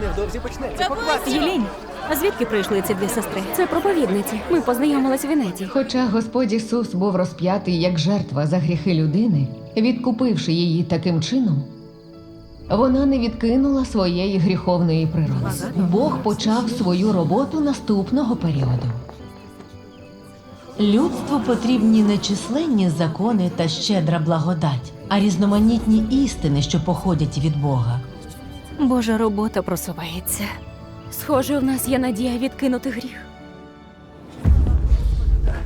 Невдовзі почнеться. Єлінь, а звідки прийшли ці дві сестри? Це проповідниці. Ми познайомились в Венеті. Хоча Господь Ісус був розп'ятий як жертва за гріхи людини, відкупивши її таким чином, вона не відкинула своєї гріховної природи. Бог почав свою роботу наступного періоду. Людству потрібні не численні закони та щедра благодать, а різноманітні істини, що походять від Бога. Божа робота просувається. Схоже, у нас є надія відкинути гріх.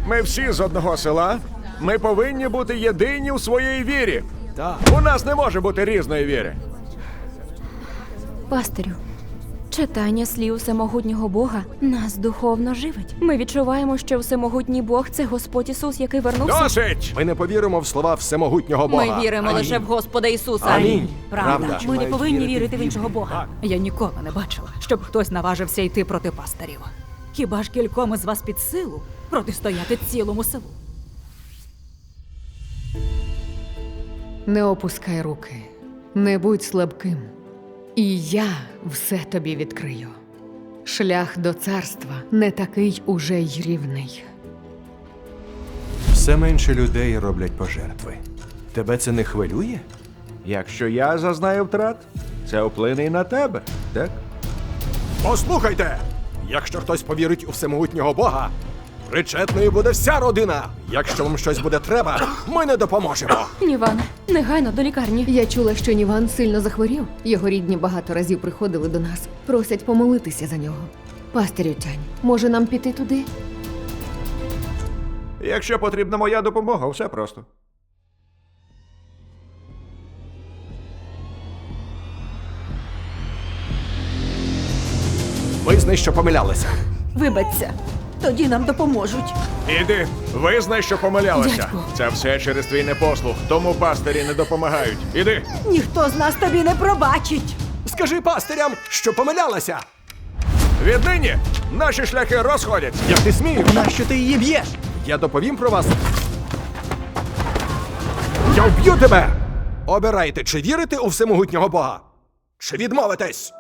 Ми всі з одного села. Ми повинні бути єдині у своїй вірі. Так. У нас не може бути різної віри. Пастирю, читання слів всемогутнього Бога нас духовно живить. Ми відчуваємо, що всемогутній Бог це Господь Ісус, який вернувся. Досить! Ми не повіримо в слова всемогутнього Бога. Ми віримо лише в Господа Ісуса. Амінь. Правда. Правда. Ми не повинні вірити в іншого Бога. Я ніколи не бачила, щоб хтось наважився йти проти пастирів. Хіба ж кільком із вас під силу протистояти цілому селу? Не опускай руки, не будь слабким, і я все тобі відкрию. Шлях до царства не такий уже й рівний. Все менше людей роблять пожертви. Тебе це не хвилює? Якщо я зазнаю втрат, це вплине і на тебе, так? Послухайте! Якщо хтось повірить у всемогутнього Бога, причетною буде вся родина. Якщо вам щось буде треба, ми не допоможемо. Ніване, негайно до лікарні. Я чула, що Ніван сильно захворів. Його рідні багато разів приходили до нас, просять помолитися за нього. Пастирю Тянь, може нам піти туди? Якщо потрібна моя допомога, все просто. Визнай, що помилялися. Вибачся, тоді нам допоможуть. Іди, визнай, що помилялася. Дядьку. Це все через твій непослух, тому пастирі не допомагають. Іди. Ніхто з нас тобі не пробачить. Скажи пастирям, що помилялася. Віднині наші шляхи розходяться. Як ти смієш? Нащо ти її б'єш? Я доповім про вас. Я вб'ю тебе! Обирайте, чи вірите у всемогутнього Бога, чи відмовитесь.